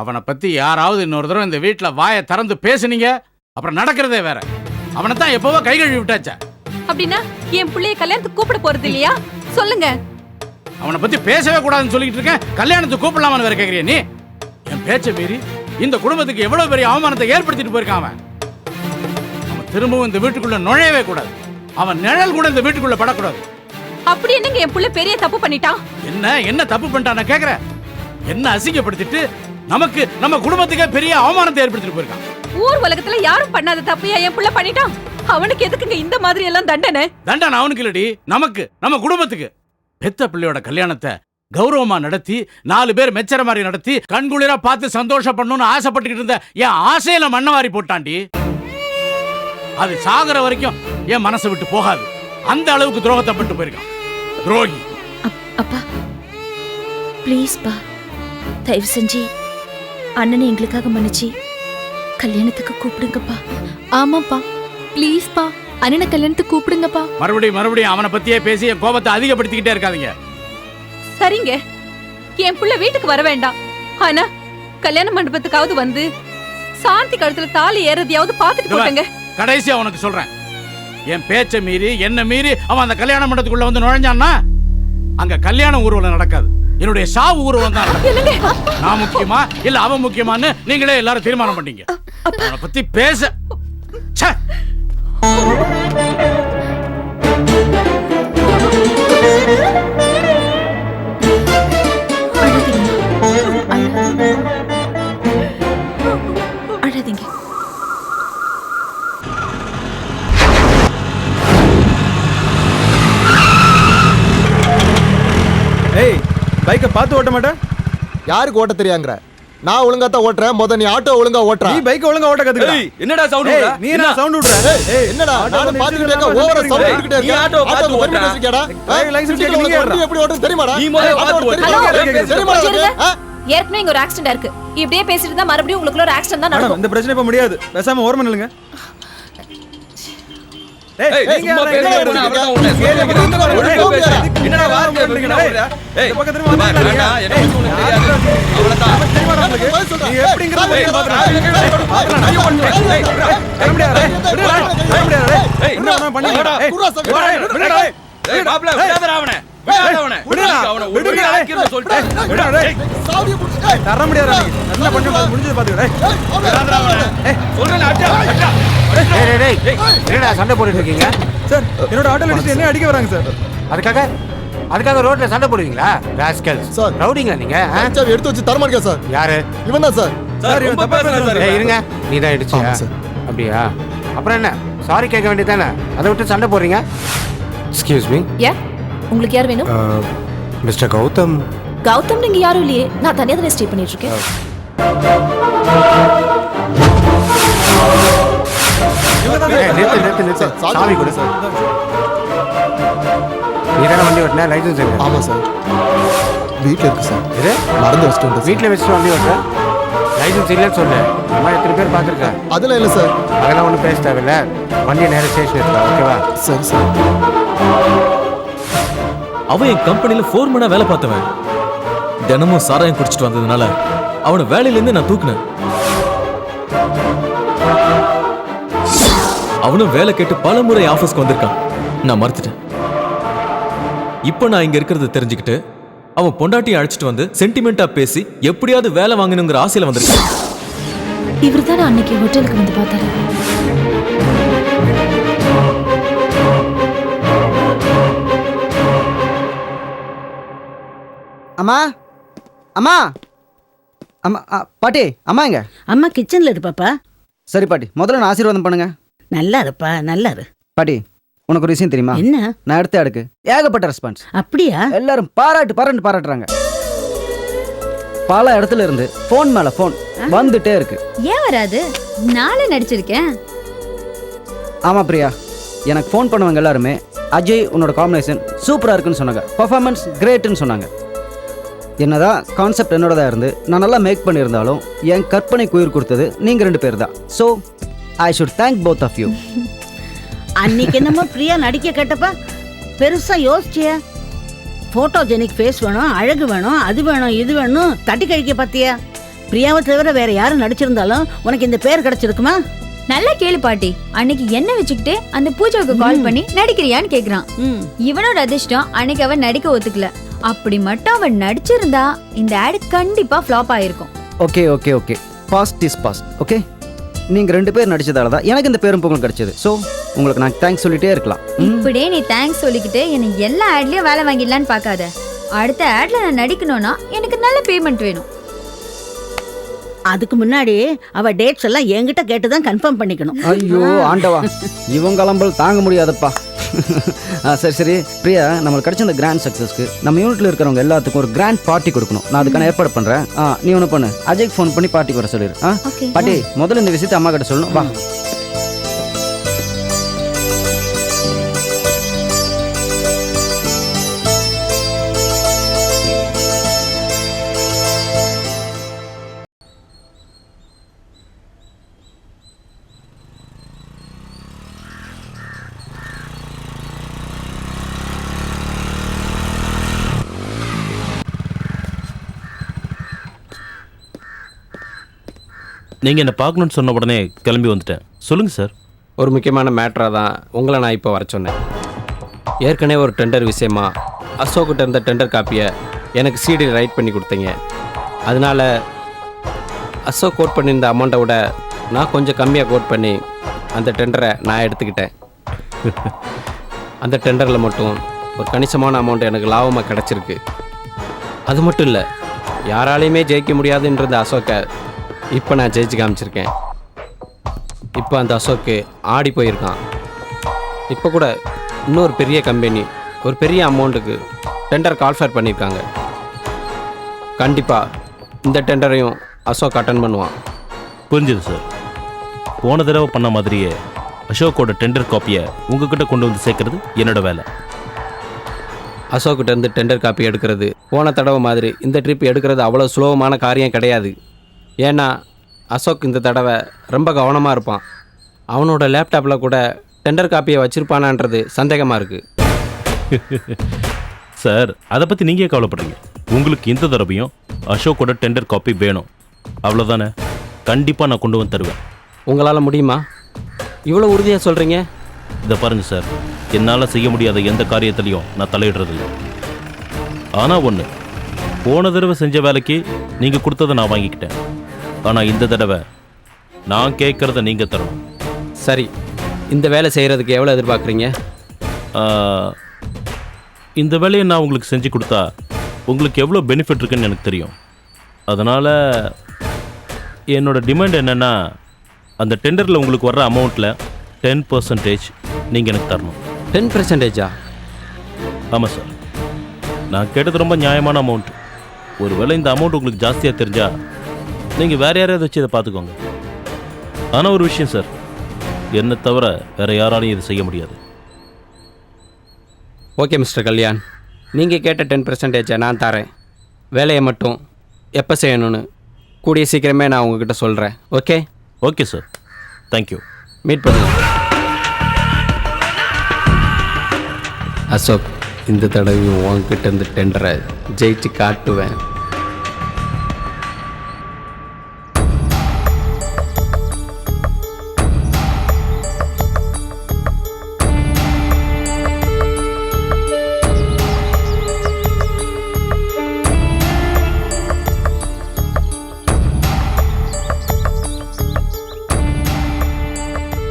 அவனை பத்தி யாராவது இன்னொரு தடவை இந்த வீட்ல வாயை திறந்து பேசுனீங்க? அப்புறம் நடக்கிறதே வேற. அவனை தான் எப்பவோ கை கழுவி விட்டாச்சே. அப்படின்னா என் பிள்ளைய கல்யாணத்துக்கு கூப்பிட போறது இல்லையா? சொல்லுங்க. அவனை பத்தி பேசவே கூடாதுன்னு சொல்லிட்டு இருக்கேன். கல்யாணத்துக்கு கூப்பிடலாமான்னு வேற கேக்குறிய நீ? என் பேச்சை மீறி இந்த குடும்பத்துக்கு எவ்வளவு பெரிய அவமானத்தை ஏற்படுத்திட்டு போயிருக்கான் அவன்? அவன் திரும்பவும் இந்த வீட்டுக்குள்ள நுழையவே கூடாது. அவன் நிழல் கூட இந்த வீட்டுக்குள்ள படக்கூடாது. அப்படி என்னங்க என் புள்ள பெரிய தப்பு பண்ணிட்டான்? என்ன என்ன தப்பு பண்ணிட்டான் நான் கேக்குறேன். என்ன அசிங்கப்படுத்திட்டு நமக்கு நம்ம குடும்பத்துக்கே பெரிய அவமானத்தை ஏற்படுத்திட்டு போயிருக்கான். ஊர் உலகத்துல யாரும் பண்ணாத தப்பையா என் புள்ள பண்ணிட்டான்? அவனுக்கு எதுக்குங்க இந்த மாதிரி எல்லாம் தண்டனை? தண்டான் அவனுக்கு இல்லடி நமக்கு நம்ம குடும்பத்துக்கு. பெத்த பிள்ளையோட கல்யாணத்தை கௌரவமா நடத்தி நாலு பேர் மெச்சர மாதிரி நடத்தி கண்குளிரா பார்த்து சந்தோஷப்படணும்னு ஆசைப்பட்டுக்கிட்டு இருந்த என் ஆசையில மண்ணவாரி போட்டான்டி. அது சாகுற வரைக்கும் என் மனசை விட்டு போகாது. அந்த அளவுக்கு துரோகத்தை பட்டு போயிருக்கான். துரோகி. அப்பா. ப்ளீஸ் பா. தயவு செஞ்சு அண்ணனை எங்களுக்காக மன்னிச்சு கல்யாணத்துக்கு கூப்பிடுங்கப்பா. ஆமாப்பா. ப்ளீஸ்ப்பா. அண்ணனை கல்யாணத்துக்கு கூப்பிடுங்கப்பா. மறுபடியும் மறுபடியும் அவனை பத்தியே பேசி என் கோபத்தை அதிகப்படுத்திக்கிட்டே இருக்காதீங்க. சரிங்க. என் புள்ள வீட்டுக்கு வர வேண்டாம். ஆனா கல்யாண மண்டபத்துக்காவது வந்து சாந்தி கழுத்துல தாலி ஏறதையாவது பாத்துட்டு. போட்டுங்க. கடைசியா உனக்கு சொல்றேன். என் பேச்சை மீறி என்ன மீறி அவன் அந்த கல்யாண மண்டபத்துக்குள்ள வந்து நுழைஞ்சான்னா அங்க கல்யாண ஊர்வலம் நடக்காது. என்னுடைய சாவு ஊர்வலம் தான். நான் முக்கியமா இல்ல அவன் முக்கியமான்னு நீங்களே எல்லாரும் தீர்மானம் பண்ணீங்க அவனை பத்தி பேச. பைக்கை பார்த்து ஓட்ட மாட்டேன். யாருக்கு ஓட்ட தெரியாங்கிற? நான் ஒழுங்கா தான் ஓட்டுறேன். முத நீ ஆட்டோ ஒழுங்கா ஓட்டுற. நீ பைக்கை ஒழுங்கா ஓட்ட கத்துக்கடா. ஏய், என்னடா சவுண்ட் நீ என்ன சவுண்ட் விடுற? ஏய், என்னடா? நானும் பாத்துக்கிட்டே இருக்க ஓவரா சவுண்ட் விட்டுக்கிட்டே நீ இருக்க. ஆட்டோ ஓட்டுறா. ஓட்டுறா ஏய், license கேட்டு நீங்க ஏறுடா. எப்படி ஓட்டுறது தெரியுமாடா? நீ முதல்ல ஆட்டோ ஓட்டு. தெரியுமா? ஏற்கனவே இங்க ஒரு ஆக்சிடென்ட் இருக்கு. இப்படியே பேசிட்டு இருந்தா மறுபடியும் உங்களுக்குள்ள ஒரு ஆக்சிடென்ட் தான் நடக்கும். இந்த பிரச்சனை இப்ப முடியாது. பேசாம ஓரமா நில்லுங்க. என்னை முடியாது. என்ன தர முடியாது நீ. நல்லா பண்ண முடிஞ்சது அவனை. சொல்றேன். என்னடா சண்டை போட்டுட்டு இருக்கீங்க? சார் என்னோட ஆட்டோல அடிச்சு என்ன அடிக்க வராங்க சார்? அதுக்காக அதுக்காக ரோட்ல சண்டை போடுவீங்களா? ராஸ்கல்ஸ். சார். ரவுடிங்களா நீங்க ஆ? சாவி எடுத்து வச்சு தரமாட்டேங்க சார். யாரு? இவன் தான் சார் சார், ரொம்ப பேசுறேன் சார். ஏய் இருங்க. நீ தான் சார். அப்படியா? அப்புறம் என்ன? சாரி கேட்க வேண்டியதானே அதை விட்டு சண்டை போடுறீங்க? எக்ஸ்கியூஸ் மீ ஏன் உங்களுக்கு யார் வேணும்? மிஸ்டர் கௌதம். கௌதம் நீங்க யாரும் இல்லையே. நான் தனியா தானே ஸ்டே பண்ணிட்டு இருக்கேன். நிறுத்து நிறுத்து நிறுத்து. சார், சாவி கொடு சார். நீ தானே வண்டி ஓட்டின லைசன்ஸ் இருக்கு ஆமா சார். வீட்ல இருக்கு சார். இது மறந்து வச்சுட்டு. வீட்டில் வச்சுட்டு வண்டி ஓட்டுற? லைசன்ஸ் இல்லைன்னு சொல்லு. இந்த மாதிரி எத்தனை பேர் பார்த்துருக்கேன் அதெல்லாம் இல்ல சார். அதெல்லாம் ஒன்றும் பேச தேவையில்ல. வண்டியை நேரம் ஸ்டேஷன் எடுத்துக்கலாம் ஓகேவா சரி சார். அவன் என் கம்பெனில ஃபோர்மேனா வேலை பார்த்தவன். தினமும் சாராயம் குடிச்சிட்டு வந்ததுனால அவனை வேலையிலேருந்து நான் தூக்குனேன். அவனும் வேலை கேட்டு பல முறை ஆஃபீஸ்க்கு வந்திருக்கான். நான் மறுத்துட்டேன். இப்போ நான் இங்க இருக்கிறத தெரிஞ்சுக்கிட்டு அவன் பொண்டாட்டியை அழைச்சிட்டு வந்து சென்டிமெண்டா பேசி எப்படியாவது வேலை வாங்கணுங்கிற ஆசையில வந்திருக்கான். இவர் தானே அன்னைக்கு ஹோட்டலுக்கு வந்து பார்த்தாரு. அம்மா அம்மா அம்மா பாட்டி அம்மா எங்க? அம்மா கிச்சன்ல இரு பாப்பா. சரி பாட்டி முதல்ல நான் ஆசீர்வாதம் பண்ணுங்க. நல்லா இருப்பா நல்லா இரு பாட்டி உனக்கு ஒரு விஷயம் தெரியுமா? என்ன? நான் எடுத்த அடுக்கு. ஏகப்பட்ட ரெஸ்பான்ஸ் அப்படியா? எல்லாரும் பாராட்டு பாராட்டு பாராட்டுறாங்க. பல இடத்துல இருந்து ஃபோன் மேல ஃபோன் வந்துட்டே இருக்கு. ஏன் வராது? நாளே நடிச்சிருக்கேன். ஆமா பிரியா. எனக்கு ஃபோன் பண்ணவங்க எல்லாருமே அஜய் உன்னோட காம்பினேஷன் சூப்பரா இருக்குன்னு சொன்னாங்க. பர்ஃபார்மன்ஸ் கிரேட்னு சொன்னாங்க. என்னதான் கான்செப்ட் என்னோடதா இருந்து நான் நல்லா மேக் பண்ணியிருந்தாலும் என் கற்பனைக்கு உயிர் கொடுத்தது நீங்க ரெண்டு பேர் தான் so I should thank both of you அன்னைக்கு என்னமோ பிரியா நடிக்க கேட்டப்ப பெருசா யோசிச்சிய. போட்டோஜெனிக் ஃபேஸ் வேணும் அழகு வேணும் அது வேணும் இது வேணும் தட்டி கழிக்க பாத்தியா பிரியாவை தவிர வேற யாரும் நடிச்சிருந்தாலும் உனக்கு இந்த பேர் கிடைச்சிருக்குமா? நல்லா கேளு பாட்டி. அன்னைக்கு என்ன வச்சுக்கிட்டு அந்த பூஜாவுக்கு கால் பண்ணி நடிக்கிறியான்னு கேக்குறான். ம். இவனோட அதிர்ஷ்டம் அன்னைக்கு அவன் நடிக்க ஒத்துக்கல. அப்படி மட்டும் அவன் நடிச்சிருந்தா இந்த ஆடு கண்டிப்பா ஃப்ளாப் ஆயிருக்கும். Okay okay okay past is past okay நீங்கள் ரெண்டு பேர் நடிச்சதால தான் எனக்கு இந்த பேரும் புகழும் கிடைச்சது. ஸோ உங்களுக்கு நான் தேங்க்ஸ் சொல்லிட்டே இருக்கலாம். இப்படியே நீ தேங்க்ஸ் சொல்லிக்கிட்டு எனக்கு எல்லா ஆட்லயும் வேலை வாங்கிடலான்னு பார்க்காத. அடுத்த ஆட்ல நான் நடிக்கணும்னா எனக்கு நல்ல பேமெண்ட் வேணும். அதுக்கு முன்னாடி அவ டேட்ஸ் எல்லாம் என்கிட்ட கேட்டு தான் கன்ஃபார்ம் பண்ணிக்கணும். ஐயோ ஆண்டவா. இவன் கிளம்பல் தாங்க முடியாதப்பா. ஆ, சரி சரி. பிரியா நம்மளுக்கு கிடைச்ச இந்த கிராண்ட் சக்ஸஸ்க்கு நம்ம யூனிட்ல இருக்கிறவங்க எல்லாத்துக்கும் ஒரு கிராண்ட் பார்ட்டி கொடுக்கணும். நான் அதுக்கான ஏற்பாடு பண்றேன். ஆ நீ ஒன்று பண்ணு. அஜய்க்கு ஃபோன் பண்ணி பார்ட்டிக்கு வர சொல்லிடு ஆ? பாட்டி முதல்ல இந்த விஷயத்தை அம்மா கிட்ட சொல்லணும். வா. நீங்கள் என்னை பார்க்கணுன்னு சொன்ன உடனே கிளம்பி வந்துட்டேன். சொல்லுங்கள் சார். ஒரு முக்கியமான மேட்டராக தான் உங்களை நான் இப்போ வர சொன்னேன். ஏற்கனவே ஒரு டெண்டர் விஷயமா அசோக்கிட்ட இருந்த டெண்டர் காப்பியை எனக்கு சிடி ரைட் பண்ணி கொடுத்தீங்க. அதனால் அசோக் கோட் பண்ணியிருந்த அமௌண்ட்டை விட நான் கொஞ்சம் கம்மியாக கோட் பண்ணி அந்த டெண்டரை நான் எடுத்துக்கிட்டேன். அந்த டெண்டரில் மட்டும் ஒரு கணிசமான அமௌண்ட் எனக்கு லாபமாக கிடச்சிருக்கு. அது மட்டும் இல்லை யாராலையுமே ஜெயிக்க முடியாதுன்றது அசோக்கை இப்போ நான் ஜெயிச்சு காமிச்சிருக்கேன். இப்போ அந்த அசோக்கு ஆடி போயிருக்கான். இப்போ கூட இன்னொரு பெரிய கம்பெனி ஒரு பெரிய அமௌண்ட்டுக்கு டெண்டர் கால்ஃபர் பண்ணியிருக்காங்க கண்டிப்பாக இந்த டெண்டரையும் அசோக் அட்டன் பண்ணுவான். புரிஞ்சுது சார். போன தடவை பண்ண மாதிரியே அசோக்கோட டெண்டர் காப்பியை உங்ககிட்ட கொண்டு வந்து சேர்க்கறது என்னோட வேலை. அசோக்கிட்ட இருந்து டெண்டர் காப்பி எடுக்கிறது போன தடவை மாதிரி இந்த ட்ரிப் எடுக்கிறது அவ்வளோ சுலபமான காரியம் கிடையாது. ஏன்னா அசோக் இந்த தடவை ரொம்ப கவனமாக இருப்பான். அவனோட லேப்டாப்பில் கூட டெண்டர் காப்பியை வச்சிருப்பானான்றது சந்தேகமாக இருக்குது சார் அதை பற்றி நீங்கள் கவலைப்படுறீங்க? உங்களுக்கு இந்த தடவையும் அசோக்கோட டெண்டர் காப்பி வேணும். அவ்வளோதானே கண்டிப்பாக நான் கொண்டு வந்து தருவேன். உங்களால் முடியுமா? இவ்வளோ உறுதியாக சொல்கிறீங்க இதை பாருங்க சார் என்னால் செய்ய முடியாத எந்த காரியத்திலையும் நான் தலையிடுறதில்லை. ஆனால் ஒன்று போன தடவை செஞ்ச வேலைக்கு நீங்கள் கொடுத்ததை நான் வாங்கிக்கிட்டேன். ஆனால் இந்த தடவை நான் கேட்குறத நீங்கள் தரணும். சரி இந்த வேலை செய்கிறதுக்கு எவ்வளோ எதிர்பார்க்குறீங்க? இந்த வேலையை நான் உங்களுக்கு செஞ்சு கொடுத்தா உங்களுக்கு எவ்வளோ பெனிஃபிட் இருக்குன்னு எனக்கு தெரியும். அதனால் என்னோட டிமாண்ட் என்னென்னா அந்த டெண்டரில் உங்களுக்கு வர்ற அமௌண்ட்டில் டென் பர்சன்டேஜ் நீங்கள் எனக்கு தரணும். டென் பர்சன்டேஜா ஆமாம் சார். நான் கேட்டது ரொம்ப நியாயமான அமௌண்ட் ஒருவேளை இந்த அமௌண்ட் உங்களுக்கு ஜாஸ்தியாக தெரிஞ்சா நீங்கள் வேற யாரையாவது வச்சு இதை பார்த்துக்கோங்க. ஆனால் ஒரு விஷயம் சார். என்னை தவிர வேற யாராலையும் இதை செய்ய முடியாது. Okay mister Kalyan. நீங்கள் கேட்ட டென் பர்சன்டேஜை நான் தரேன். வேலையை மட்டும் எப்போ செய்யணும்னு கூடிய சீக்கிரமே நான் உங்ககிட்ட சொல்கிறேன் okay? Okay sir. Thank you meet பண்ணுவோம் அசோக் இந்த தடவையும் உங்ககிட்ட இருந்து டெண்டரை ஜெயிச்சு காட்டுவேன்.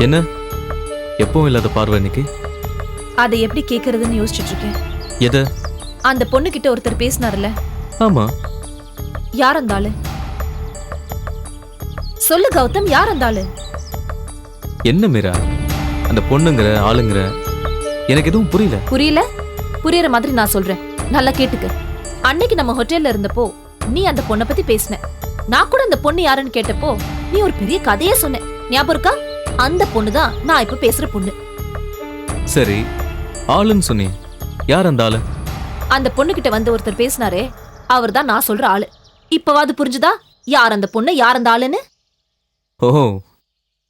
என்ன? எப்பவும் இல்லாத பார்வை இன்னைக்கு? அதை எப்படி கேக்குறதுன்னு யோசிச்சுட்டு இருக்கேன் எதை? அந்த பொண்ணு கிட்ட ஒருத்தர் பேசினார்ல. ஆமா. யார் அந்த ஆளு? சொல்லு கௌதம் யார் அந்த ஆளு? என்ன மீரா? அந்த பொண்ணுங்கிற ஆளுங்கிற? எனக்கு எதுவும் புரியல. புரியல? புரியற மாதிரி நான் சொல்றேன். நல்லா கேட்டுக்க. அன்னைக்கு நம்ம ஹோட்டல்ல இருந்தப்போ நீ அந்த பொண்ணை பத்தி பேசின. நான் கூட அந்த பொண்ணு யாருன்னு கேட்டப்போ நீ ஒரு பெரிய கதையே சொன்ன. ஞாபகம் இருக்கா? அந்த பொண்ணு தான் நான் இப்ப பேசுற பொண்ணு. சரி ஆளுன்னு சொன்னீங்க யார் அந்த ஆளு? அந்த பொண்ணு கிட்ட வந்து ஒருத்தர் பேசினாரே அவர் தான் நான் சொல்ற ஆளு. இப்பவாது புரிஞ்சுதா? யார் அந்த பொண்ணு யார் அந்த ஆளுன்னு? ஓ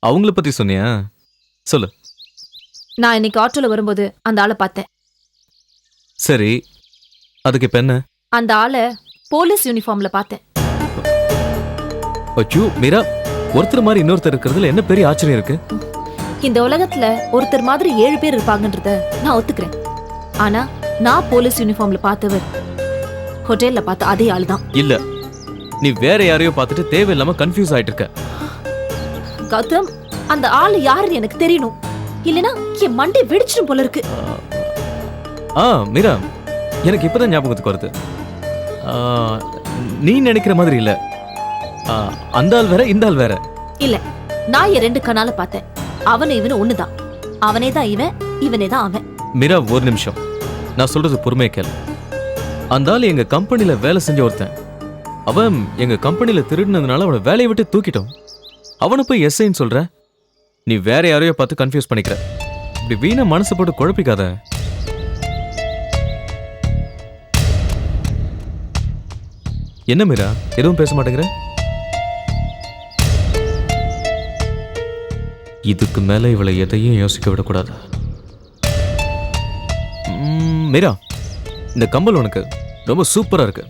அவங்கள பத்தி சொன்னியா? சொல்லு. நான் இன்னைக்கு ஆட்டோல வரும்போது அந்த ஆளை பார்த்தேன். சரி அதுக்கு இப்ப என்ன? அந்த ஆளை போலீஸ் யூனிஃபார்ம்ல பார்த்தேன். ஐயோ மீரா ஒருத்தர் மாதிரி இன்னொருத்தர் இருக்கிறதுல என்ன பெரிய ஆச்சரியம் இருக்கு? இந்த உலகத்துல ஒருத்தர் மாதிரி ஏழு பேர் இருப்பாங்கன்றத நான் ஒத்துக்கிறேன். ஆனா நான் போலீஸ் யூனிஃபார்ம்ல பார்த்தவர் ஹோட்டல்ல பார்த்த அதே ஆள் தான். இல்ல. நீ வேற யாரையோ பார்த்துட்டு தேவையில்லாம கன்ஃபியூஸ் ஆயிட்டு இருக்க கௌதம் அந்த ஆள் யாருன்னு எனக்கு தெரியணும். இல்லனா என் மண்டை வெடிச்சிடும் போல இருக்கு. ஆ மீரா எனக்கு இப்பதான் ஞாபகத்துக்கு வருது. நீ நினைக்கிற மாதிரி இல்ல. அந்த ஆள் வேற இந்த ஆள் வேற? இல்ல நான் என் ரெண்டு கண்ணால பார்த்தேன். அவனு இவனு ஒண்ணுதான். அவனே தான் இவன் இவனே தான் அவன். மீரா ஒரு நிமிஷம். நான் சொல்றது பொறுமையை கேளு. அந்த ஆள் எங்க கம்பெனில வேலை செஞ்ச ஒருத்தன். அவன் எங்க கம்பெனில திருடினதுனால அவனை வேலையை விட்டு தூக்கிட்டோம் அவனை போய் எஸ்ஐன்னு சொல்ற? நீ வேற யாரையோ பார்த்து கன்ஃபியூஸ் பண்ணிக்கிற. இப்படி வீணா மனசு போட்டு குழப்பிக்காத. என்ன மீரா எதுவும் பேச மாட்டேங்கிற? இதுக்கு மேல இவளை எதையும் யோசிக்க விடக்கூடாது. மீரா இந்த கம்பல் உனக்கு ரொம்ப சூப்பரா இருக்கு.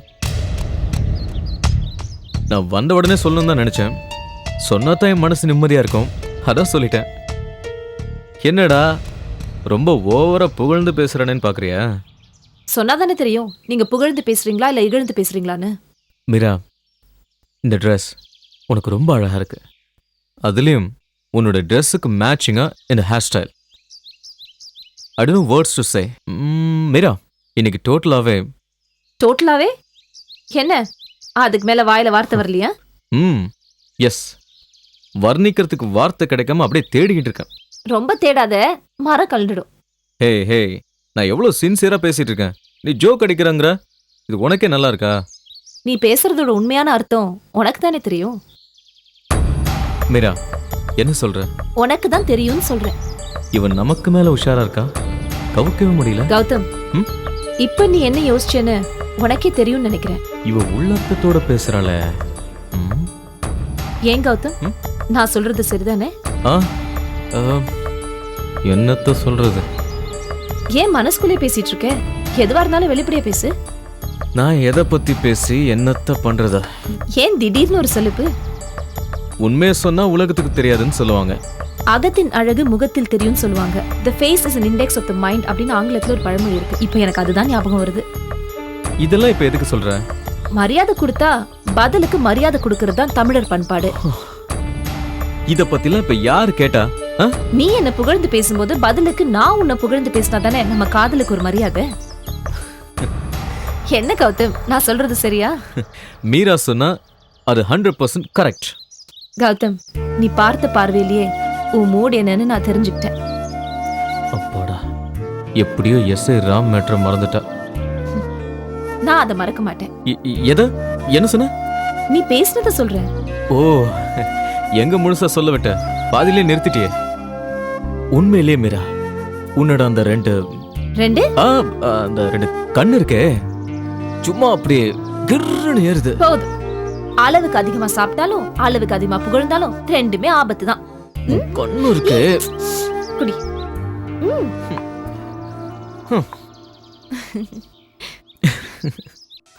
நான் வந்த உடனே சொல்லணும்னு தான் நினைச்சேன். சொன்னா தான் என் மனசு நிம்மதியா இருக்கும். அதான் சொல்லிட்டேன். என்னடா ரொம்ப ஓவரா புகழ்ந்து பேசுறேன்னு பாக்குறியா? சொன்னாதானே தெரியும். நீங்க புகழ்ந்து பேசுறீங்களா இல்ல இகழ்ந்து பேசுறீங்களான்னு? மீரா இந்த ட்ரெஸ் உனக்கு ரொம்ப அழகா இருக்கு. அதுலயும் உன்னோட ட்ரெஸ்ஸுக்கு மேட்சிங்கா இந்த hair style I words to say Meera இன்னைக்கு டோட்டலாவே டோட்டலாவே என்ன? அதுக்கு மேல வாயில வார்த்தை வரலையா? ம் எஸ் வர்ணிக்கிறதுக்கு வார்த்தை கிடைக்காம அப்படியே தேடிக்கிட்டு இருக்கேன். ரொம்ப தேடாத மரம் கலந்துடும் ஹே ஹே நான் எவ்வளோ சின்சியரா பேசிட்டு இருக்கேன். நீ ஜோக் அடிக்கிறங்கிற? இது உனக்கே நல்லா இருக்கா? நீ பேசுறதோட உண்மையான அர்த்தம் உனக்கு தானே தெரியும். மீரா என்ன சொல்ற? உனக்கு தான் தெரியும்னு சொல்றேன். இவன் நமக்கு மேல உஷாரா இருக்கா? கவுக்கவே முடியல. கௌதம் ம்? இப்ப நீ என்ன யோசிச்சேன்னு உனக்கே தெரியும்னு நினைக்கிறேன். இவ உள்ளத்தோட பேசுறாளே. ம், ஏன் கௌதம்? ம்? நான் சொல்றது சரிதானே? ஆ ஆ, என்னத்த சொல்றது? ஏன் மனசுக்குள்ளே பேசிட்டு இருக்க? எதுவா இருந்தாலும் வெளிப்படையா பேசு. நான் எதை பத்தி பேசி என்னத்த பண்றதா? ஏன் திடீர்னு ஒரு சலுப்பு? உண்மையை சொன்னா உலகத்துக்கு தெரியாதுன்னு சொல்லுவாங்க. அகத்தின் அழகு முகத்தில் தெரியும்னு சொல்லுவாங்க. The face is an index of the mind அப்படின்னு ஆங்கிலத்துல ஒரு பழமொழி இருக்கு. இப்போ எனக்கு அதுதான் ஞாபகம் வருது. இதெல்லாம் இப்ப எதுக்கு சொல்ற? மரியாதை கொடுத்தா பதிலுக்கு மரியாதை கொடுக்கறது தான் தமிழர் பண்பாடு. இத பத்திலாம் இப்ப யாரு கேட்டா? ஆ? நீ என்ன புகழ்ந்து பேசும்போது பதிலுக்கு நான் உன்னை புகழ்ந்து பேசினா தானே நம்ம காதலுக்கு ஒரு மரியாதை? என்ன கௌதம்? நான் சொல்றது சரியா? மீரா சொன்னா அது ஹண்ட்ரட் பர்சன்ட் கரெக்ட் கௌதம் நீ பார்த்த பார்வையிலேயே உன் மூடு என்னன்னு நான் தெரிஞ்சுக்கிட்டேன். அப்பாடா எப்படியோ எஸ்ஐ ராம் மேட்ரை மறந்துட்டா. நான் அதை மறக்க மாட்டேன். எதை? என்ன சொன்ன? நீ பேசினதை சொல்றேன் ஓ எங்க முழுசா சொல்ல விட்ட? பாதியிலே நிறுத்திட்டியே. உண்மையிலே மீரா உன்னோட அந்த ரெண்டு ரெண்டு? அந்த ரெண்டு கண்ணு இருக்கே. சும்மா அப்படியே கிர்னு ஏறுது. போதும். அளவுக்கு அதிகமா சாப்பிட்டாலும் அளவுக்கு அதிகமா புகழ்ந்தாலும் ரெண்டுமே ஆபத்து தான் கண்ணு இருக்கு. குடி.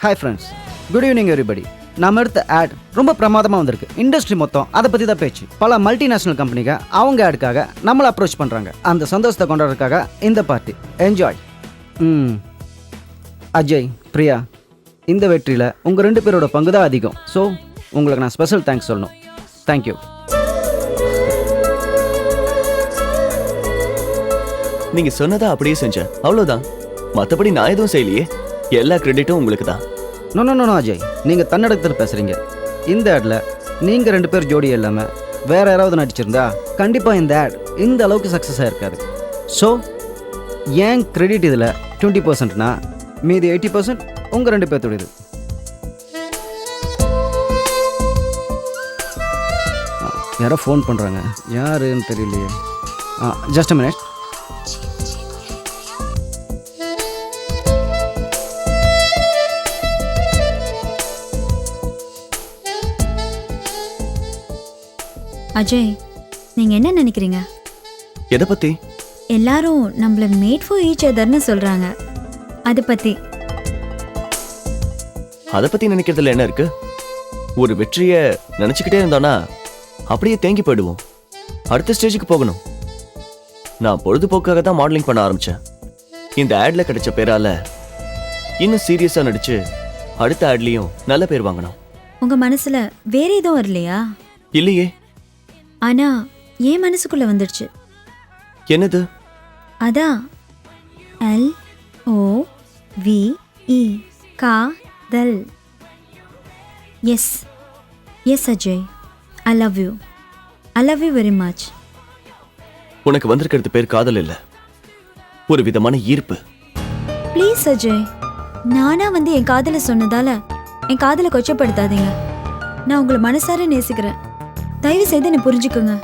Hi friends good evening everybody நம்ம எடுத்த ஆட் ரொம்ப பிரமாதமாக வந்திருக்கு. இண்டஸ்ட்ரி மொத்தம் அதை பற்றி தான் பேச்சு. பல மல்டிநேஷனல் கம்பெனிங்க அவங்க ஆடுக்காக நம்மளை அப்ரோச் பண்ணுறாங்க அந்த சந்தோஷத்தை கொண்டாடுறதுக்காக இந்த பார்ட்டி என்ஜாய் ம். அஜய் பிரியா இந்த வெற்றியில் உங்கள் ரெண்டு பேரோட பங்கு தான் அதிகம். ஸோ உங்களுக்கு நான் ஸ்பெஷல் தேங்க்ஸ் சொல்லணும். தேங்க்யூ நீங்க சொன்னதை அப்படியே செஞ்சேன். அவ்வளவுதான். மத்தபடி நான் எதுவும் செய்யலையே. எல்லா கிரெடிட்டும் உங்களுக்கு தான். No no no Ajay. நீங்கள் தன்னடத்தில் பேசுகிறீங்க இந்த ஆடில் நீங்கள் ரெண்டு பேர் ஜோடி இல்லாமல் வேற யாராவது நடிச்சிருந்தா கண்டிப்பாக இந்த ஆட் இந்த அளவுக்கு சக்ஸஸ் ஆயிருக்காது ஸோ ஏன் கிரெடிட் இதில் டுவெண்ட்டி பர்சன்ட்னா மீதி எயிட்டி பர்சன்ட் உங்கள் ரெண்டு பேர்த்தோடது ஆ, யாரோ ஃபோன் பண்ணுறாங்க யாருன்னு தெரியலையே. ஆ ஜஸ்ட் மினிட் அஜய் நீங்க என்ன நினைக்கிறீங்க? எதை பத்தி? எல்லாரும் நம்மள மேட் ஃபார் ஈச் அதர்னு சொல்றாங்க. அதை பத்தி. அதை பத்தி நினைக்கிறதுல என்ன இருக்கு? ஒரு வெற்றியை நினைச்சுக்கிட்டே இருந்தோம்னா அப்படியே தேங்கி போயிடுவோம். அடுத்த ஸ்டேஜுக்கு போகணும். நான் பொழுதுபோக்காக தான் மாடலிங் பண்ண ஆரம்பிச்சேன். இந்த ஆட்ல கிடைச்ச பேரால இன்னும் சீரியஸா நடிச்சு அடுத்த ஆட்லயும் நல்ல பேர் வாங்கணும். உங்க மனசுல வேற எதுவும் வரலையா? இல்லையே. ஆனா என் மனசுக்குள்ள வந்துடுச்சு. என்னது? அதான் எல் ஓ வி இ கா தல் yes yes Ajay I love you I love you very much உனக்கு வந்திருக்கிறது பேர் காதல் இல்ல. ஒரு விதமான ஈர்ப்பு. ப்ளீஸ் அஜய் நானா வந்து என் காதலை சொன்னதால என் காதலை கொச்சப்படுத்தாதீங்க. நான் உங்களை மனசார நேசிக்கிறேன். தயவு செய்து என்னை புரிஞ்சுக்கோங்க.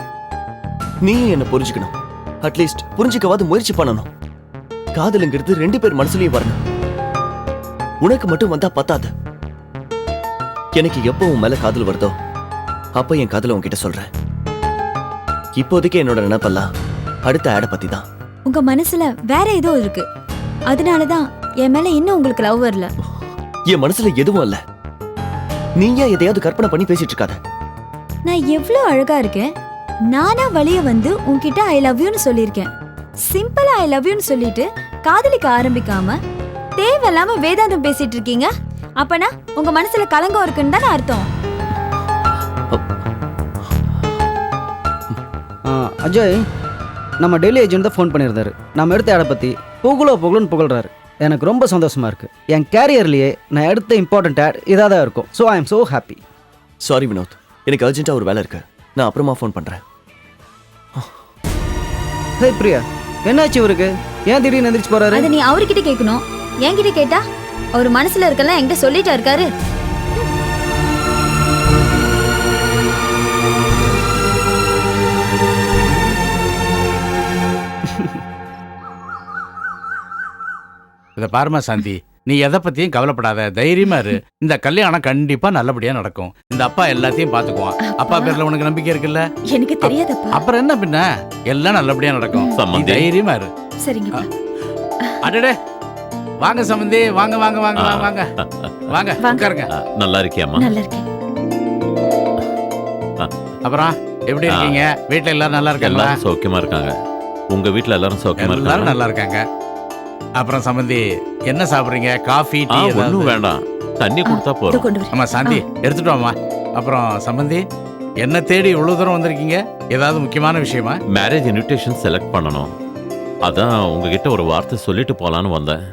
நீ என்ன புரிஞ்சுக்கணும். அட்லீஸ்ட் புரிஞ்சுக்கவாது முயற்சி பண்ணணும். காதலுங்கிறது ரெண்டு பேர் மனசுலயும் வரணும். உனக்கு மட்டும் வந்தா பத்தாது. எனக்கு எப்போ உன் மேல காதல் வருதோ அப்ப என் காதலை உன்கிட்ட சொல்றேன். இப்போதைக்கு என்னோட நினைப்பெல்லாம் அடுத்த ஆடை பத்தி தான் உங்க மனசுல வேற ஏதோ இருக்கு. அதனால தான் என் மேல இன்னும் உங்களுக்கு லவ் வரல. என் மனசுல எதுவும் இல்ல. நீயா எதையாவது கற்பனை பண்ணி பேசிட்டு இருக்காத. நான் எவ்வளோ அழகா இருக்கேன். நானா வழிய வந்து உன்கிட்ட ஐ லவ் யூன்னு சொல்லியிருக்கேன். சிம்பிளா ஐ லவ் யூன்னு சொல்லிட்டு காதலிக்க ஆரம்பிக்காம தேவையில்லாம வேதாந்தம் பேசிட்டு இருக்கீங்க. அப்பனா உங்க மனசுல கலங்கம் இருக்குன்னு தானே அர்த்தம். ஆ, அஜய் நம்ம டெல்லி ஏஜென்ட் தான் ஃபோன் பண்ணியிருந்தாரு. நம்ம எடுத்த ஆடை பற்றி புகழோ புகழுன்னு புகழ்றாரு. எனக்கு ரொம்ப சந்தோஷமா இருக்கு. என் கேரியர்லேயே நான் எடுத்த இம்பார்ட்டன்ட் ஆட் இதாக தான் இருக்கும். So I am so happy sorry Vinod. எனக்கு அர்ஜென்ட்டா ஒரு வேலை இருக்கு. நான் அப்புறமா ஃபோன் பண்றேன். ஹே பிரியா என்னாச்சு இவருக்கு? ஏன் திடீர்னு எந்திரிச்சு போறாரு? அதை நீ அவர்கிட்ட கேட்கணும். என்கிட்ட கேட்டா? அவர் மனசுல இருக்கலாம் என்கிட்ட சொல்லிட்டா இருக்காரு. இதை பாருமா சாந்தி நீ எதை பத்தியும் கவலைப்படாத தைரியமா இரு. இந்த கல்யாணம் கண்டிப்பா நல்லபடியா நடக்கும். இந்த அப்பா எல்லாத்தையும் பாத்துக்குவான். அப்பா? பேர்ல உனக்கு நம்பிக்கை இருக்குல்ல? எனக்கு தெரியாதப்பா. அப்புறம் என்ன பின்ன? எல்லாம் நல்லபடியா நடக்கும். தைரியமா இரு. சரிங்கப்பா அடடே. வாங்க சம்பந்தி வாங்க வாங்க வாங்க வாங்க. வாங்க. உட்காருங்க. நல்லா இருக்கியாம்மா? நல்லா இருக்கேன் அப்புறம் எப்படி. இருக்கீங்க? வீட்ல எல்லாரும் நல்லா இருக்காங்களா? எல்லாரும் சௌக்கியமா இருக்காங்க. உங்க வீட்ல எல்லாரும் சௌக்கியமா எல்லாரும் இருக்காங்க நல்லா இருக்காங்க. அப்புறம் சம்பந்தி என்ன சாப்பிடுறீங்க? காஃபி டீ ஒண்ணும் ஏதாவது? வேண்டாம். தண்ணி கொடுத்தா வரேன். ஆமா சாந்தி எடுத்துட்டு வாமா அப்புறம் சம்பந்தி என்ன தேடி இவ்வளவு தூரம் வந்திருக்கீங்க? ஏதாவது முக்கியமான விஷயமா? மேரேஜ் இன்விடேஷன் செலக்ட் பண்ணணும். அதான் உங்ககிட்ட ஒரு வார்த்தை சொல்லிட்டு போலான்னு வந்தேன்.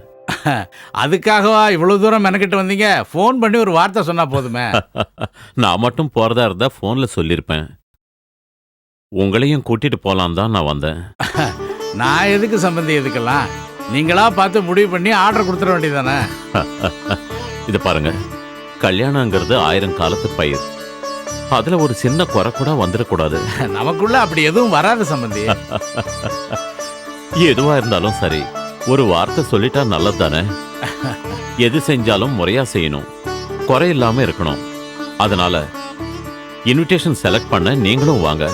அதுக்காகவா இவ்வளவு தூரம் மெனக்கிட்டு வந்தீங்க? ஃபோன் பண்ணி ஒரு வார்த்தை சொன்னா போதுமே. நான் மட்டும் போறதா இருந்தா போன்ல சொல்லியிருப்பேன் உங்களையும் கூட்டிட்டு போலாம் தான் நான் வந்தேன். நான் எதுக்கு சம்பந்தி எதுக்கெல்லாம்? நீங்களா பார்த்து முடிவு பண்ணி ஆர்டர் கொடுத்துட வேண்டியதானே இது பாருங்க. கல்யாணங்கிறது ஆயிரம் காலத்து பயிர். அதுல ஒரு சின்ன குறை கூட வந்துடக்கூடாது. நமக்குள்ள அப்படி எதுவும் வராது சம்பந்தி. எதுவா இருந்தாலும் சரி. ஒரு வார்த்தை சொல்லிட்டா நல்லது தானே எது செஞ்சாலும் முறையா செய்யணும். குறை இல்லாம இருக்கணும். அதனால இன்விடேஷன் செலக்ட் பண்ண நீங்களும் வாங்க.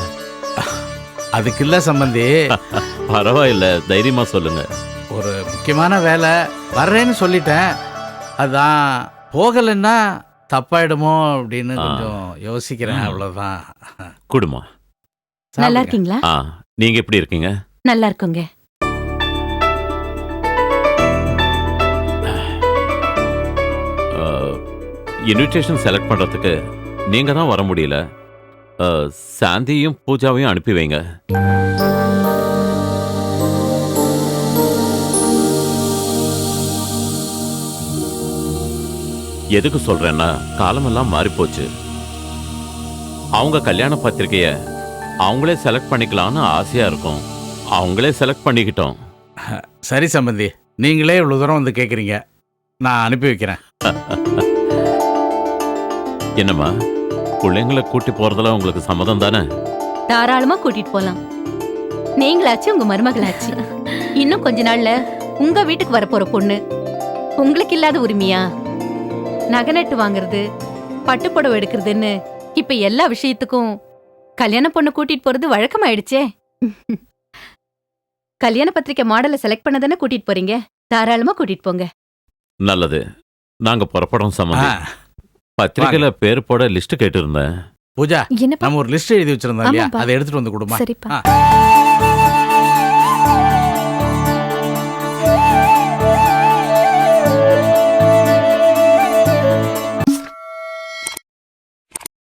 அதுக்கு இல்ல சம்பந்தி. பரவாயில்ல தைரியமா சொல்லுங்க. ஒரு முக்கியமான வேலை வர்றேன்னு சொல்லிட்டேன். அதான் போகலைன்னா தப்பாயிடுமோ அப்படின்னு. கொஞ்சம் யோசிக்கிறேன். அவ்வளவுதான். குடுமா. நல்லா. இருக்கீங்களா? நீங்க எப்படி இருக்கீங்க? நல்லா இருக்குங்க. இன்விடேஷன் செலக்ட் பண்றதுக்கு நீங்க தான் வர முடியல. சாந்தியும் பூஜாவையும் அனுப்பி வைங்க. எதுக்கு சொல்றேன்னா காலமெல்லாம் மாறி போச்சு அவங்க கல்யாண பத்திரிக்கைய அவங்களே செலக்ட் பண்ணிக்கலாம்னு ஆசையா இருக்கும். அவங்களே செலக்ட் பண்ணிக்கிட்டோம். சரி சம்பந்தி நீங்களே இவ்வளவு தூரம் வந்து கேக்குறீங்க. நான் அனுப்பி வைக்கிறேன். என்னம்மா? பிள்ளைங்களை கூட்டி போறதுல உங்களுக்கு சம்மதம் தானே? தாராளமா கூட்டிட்டு போலாம். நீங்களாச்சு உங்க மருமகளாச்சு. இன்னும் கொஞ்ச நாள்ல உங்க வீட்டுக்கு வரப்போற பொண்ணு உங்களுக்கு இல்லாத உரிமையா? நகை நட்டு வாங்குறது பட்டுப்புடவை எடுக்கிறதுன்னு இப்ப எல்லா விஷயத்துக்கும் கல்யாண பொண்ணு கூட்டிட்டு போறது வழக்கமாயிடுச்சே. கல்யாண பத்திரிக்கை மாடலை செலக்ட் பண்ண தானே கூட்டிட்டு போறீங்க? தாராளமா கூட்டிட்டு போங்க. நல்லது. நாங்க புறப்படும் சம்மந்தி பத்திரிக்கையில பேர் போட லிஸ்ட் கேட்டு இருந்தேன் பூஜா என்னப்பா நம்ம ஒரு லிஸ்ட் எழுதி வச்சிருந்தோம் இல்லையா ஆமாப்பா. அதை எடுத்துட்டு வந்து கொடுமா சரிப்பா. ஆ.